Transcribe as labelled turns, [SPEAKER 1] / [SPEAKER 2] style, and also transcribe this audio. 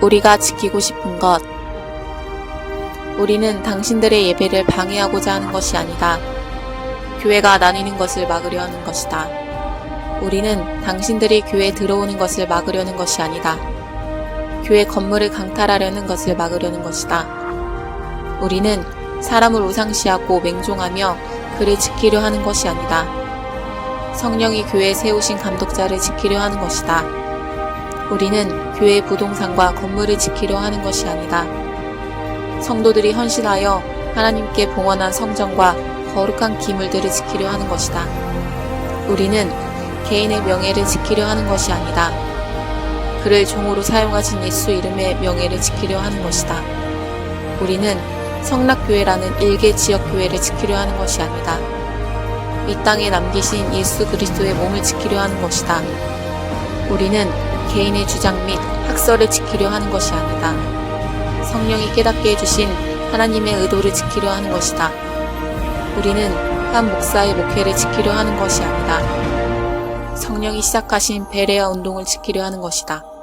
[SPEAKER 1] 우리가 지키고 싶은 것. 우리는 당신들의 예배를 방해하고자 하는 것이 아니다. 교회가 나뉘는 것을 막으려 하는 것이다. 우리는 당신들이 교회에 들어오는 것을 막으려는 것이 아니다. 교회 건물을 강탈하려는 것을 막으려는 것이다. 우리는 사람을 우상시하고 맹종하며 그를 지키려 하는 것이 아니다. 성령이 교회에 세우신 감독자를 지키려 하는 것이다. 우리는 교회의 부동산과 건물을 지키려 하는 것이 아니다. 성도들이 헌신하여 하나님께 봉헌한 성전과 거룩한 기물들을 지키려 하는 것이다. 우리는 개인의 명예를 지키려 하는 것이 아니다. 그를 종으로 사용하신 예수 이름의 명예를 지키려 하는 것이다. 우리는 성락교회라는 일개 지역교회를 지키려 하는 것이 아니다. 이 땅에 남기신 예수 그리스도의 몸을 지키려 하는 것이다. 우리는 개인의 주장 및 학설을 지키려 하는 것이 아니다. 성령이 깨닫게 해주신 하나님의 의도를 지키려 하는 것이다. 우리는 한 목사의 목회를 지키려 하는 것이 아니다. 성령이 시작하신 베레아 운동을 지키려 하는 것이다.